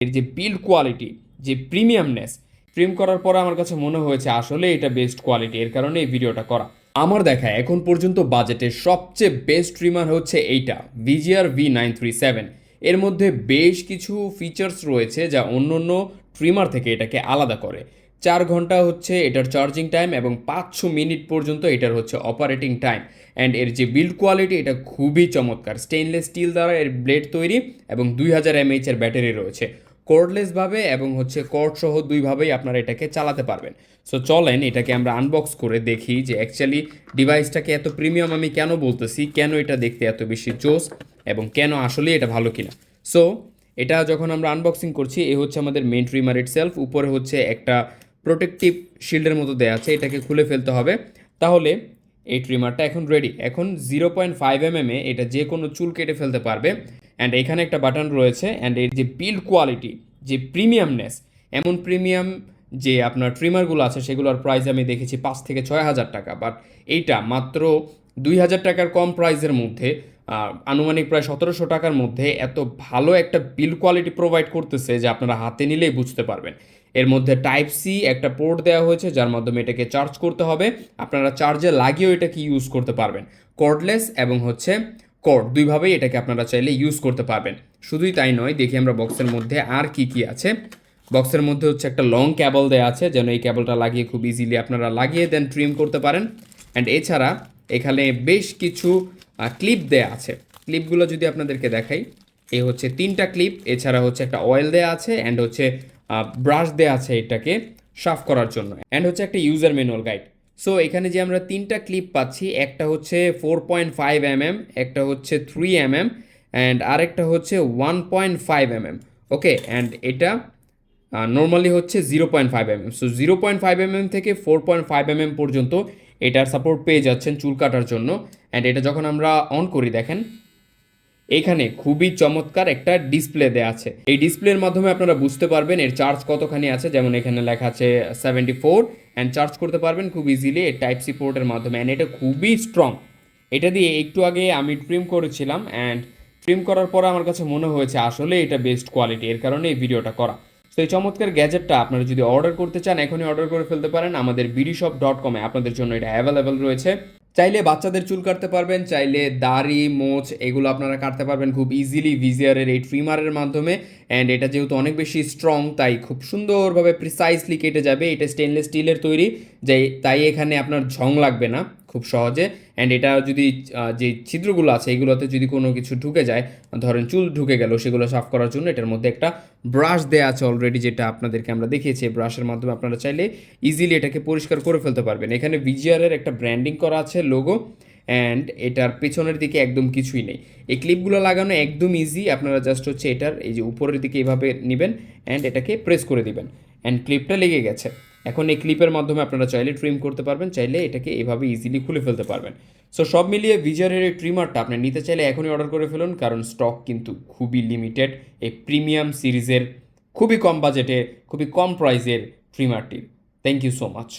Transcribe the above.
এর যে build quality যে প্রিমিয়ামনেস ট্রিম করার পরে আমার কাছে মনে হয়েছে আসলে এটা বেস্ট কোয়ালিটি এর কারণে এই ভিডিওটা করা। আমার দেখা এখন পর্যন্ত বাজেটের সবচেয়ে বেস্ট ট্রিমার হচ্ছে এইটা VGR V nine three seven এর মধ্যে বেশ কিছু ফিচার্স রয়েছে যা অন্য অন্য ট্রিমার থেকে এটাকে আলাদা করে। চার ঘণ্টা হচ্ছে এটার চার্জিং টাইম এবং পাঁচশো মিনিট পর্যন্ত এটার হচ্ছে অপারেটিং টাইম অ্যান্ড এর যে বিল্ড কোয়ালিটি এটা খুবই চমৎকার। স্টেনলেস স্টিল দ্বারা এর ব্লেড তৈরি এবং দুই হাজার এমএইচ এর ব্যাটারি রয়েছে। কোর্ডলেসভাবে এবং হচ্ছে কর্ড সহ দুইভাবেই আপনারা এটাকে চালাতে পারবেন। সো চলেন এটাকে আমরা আনবক্স করে দেখি যে অ্যাকচুয়ালি ডিভাইসটাকে এত প্রিমিয়াম আমি কেন বলতেছি, কেন এটা দেখতে এত বেশি জোস এবং কেন আসলে এটা ভালো কিনা। সো এটা যখন আমরা আনবক্সিং করছি, এ হচ্ছে আমাদের মেন ট্রিমার ইটসেলফ উপরে হচ্ছে একটা প্রোটেকটিভ শিল্ডের মতো দেওয়া আছে, এটাকে খুলে ফেলতে হবে। তাহলে এই ট্রিমারটা এখন রেডি এখন zero point five M A এটা যে কোনো চুল কেটে ফেলতে পারবে। অ্যান্ড এখানে একটা বাটন রয়েছে অ্যান্ড এর যে বিল্ড কোয়ালিটি যে প্রিমিয়ামনেস এমন প্রিমিয়াম যে আপনার ট্রিমারগুলো আছে, সেগুলোর প্রাইস আমি দেখেছি পাঁচ থেকে ছয় হাজার টাকা। বাট এইটা মাত্র দুই হাজার টাকার কম প্রাইসের মধ্যে আনুমানিক প্রায় সতেরোশো টাকার মধ্যে এত ভালো একটা বিল কোয়ালিটি প্রোভাইড করতেছে যে আপনারা হাতে নিলেই বুঝতে পারবেন। এর মধ্যে টাইপ সি একটা পোর্ট দেওয়া হয়েছে, যার মাধ্যমে এটাকে চার্জ করতে হবে। আপনারা চার্জে লাগিয়েও এটাকে ইউজ করতে পারবেন। কর্ডলেস এবং হচ্ছে কর্ড দুইভাবেই এটাকে আপনারা চাইলে ইউজ করতে পারবেন। শুধুই তাই নয়, দেখি আমরা বক্সের মধ্যে আর কি কি আছে। বক্সের মধ্যে হচ্ছে একটা লং ক্যাবল দেওয়া আছে, যেন এই ক্যাবলটা লাগিয়ে খুব ইজিলি আপনারা লাগিয়ে দেন ট্রিম করতে পারেন। অ্যান্ড এছাড়া এখানে বেশ কিছু ক্লিপ দেয়া আছে। ক্লিপগুলো যদি আপনাদেরকে দেখাই এই হচ্ছে তিনটা ক্লিপ এছাড়া হচ্ছে একটা অয়েল দেয়া আছে অ্যান্ড হচ্ছে ব্রাশ দেয়া আছে এটাকে সাফ করার জন্য। অ্যান্ড হচ্ছে একটা ইউজার ম্যানুয়াল গাইড সো এখানে যে আমরা তিনটা ক্লিপ পাচ্ছি, একটা হচ্ছে four point five M M একটা হচ্ছে থ্রি এম এম অ্যান্ড আরেকটা হচ্ছে one point five M M okay and এটা নর্মালি হচ্ছে zero point five M M so zero point five M M থেকে four point five M M পর্যন্ত এটার support পেয়ে যাচ্ছেন চুল কাটার জন্য। অ্যান্ড এটা যখন আমরা অন করি, দেখেন এখানে খুবই চমৎকার একটা ডিসপ্লে দেওয়া আছে। এই ডিসপ্লের মাধ্যমে আপনারা বুঝতে পারবেন এর চার্জ কতখানি আছে। যেমন এখানে লেখা আছে সেভেন্টি ফোর অ্যান্ড চার্জ করতে পারবেন খুব ইজিলি টাইপ সি পোর্টের মাধ্যমে। অ্যান্ড এটা খুবই স্ট্রং এটা দিয়ে একটু আগে আমি ট্রিম করেছিলাম অ্যান্ড ট্রিম করার পর আমার কাছে মনে হয়েছে আসলে এটা বেস্ট কোয়ালিটি এর কারণে এই ভিডিওটা করা। তো এই চমৎকার গ্যাজেটটা আপনারা যদি অর্ডার করতে চান, এখনই অর্ডার করে ফেলতে পারেন আমাদের বিডি শপ ডট কমে আপনাদের জন্য এটা অ্যাভেলেবেল রয়েছে। চাইলে বাচ্চাদের চুল কাটতে পারবেন, চাইলে দাড়ি, মোচ, এগুলো আপনারা কাটতে পারবেন খুব ইজিলি ভিজিয়ারের এই ট্রিমারের মাধ্যমে অ্যান্ড এটা যেহেতু অনেক বেশি স্ট্রং তাই খুব সুন্দরভাবে প্রিসাইসলি কেটে যাবে। এটা স্টেনলেস স্টিলের তৈরি, যাই, তাই এখানে আপনার ঝং লাগবে না, খুব সহজে। অ্যান্ড এটা যদি যে ছিদ্রগুলো আছে, এগুলোতে যদি কোনো কিছু ঢুকে যায়, ধরেন চুল ঢুকে গেল, সেগুলো সাফ করার জন্য এটার মধ্যে একটা ব্রাশ দেওয়া আছে অলরেডি যেটা আপনাদেরকে আমরা দেখিয়েছি। ব্রাশের মাধ্যমে আপনারা চাইলে ইজিলি এটাকে পরিষ্কার করে ফেলতে পারবেন। এখানে ভিজিআরের একটা ব্র্যান্ডিং করা আছে লোগো অ্যান্ড এটার পেছনের দিকে একদম কিছুই নেই। এই ক্লিপগুলো লাগানো একদম ইজি আপনারা জাস্ট হচ্ছে এটার, এই যে উপরের দিকে এইভাবে নেবেন অ্যান্ড এটাকে প্রেস করে দিবেন। অ্যান্ড ক্লিপটা লেগে গেছে। এখন এই ক্লিপের মাধ্যমে আপনারা চাইলে ট্রিম করতে পারবেন, চাইলে এটাকে এভাবে ইজিলি খুলে ফেলতে পারবেন। সো সব মিলিয়ে ভিজারের এই ট্রিমারটা আপনি নিতে চাইলে এখনই অর্ডার করে ফেলুন, কারণ স্টক কিন্তু খুবই লিমিটেড এই প্রিমিয়াম সিরিজের খুবই কম বাজেটে খুবই কম প্রাইসের ট্রিমারটির থ্যাংক ইউ সো মাচ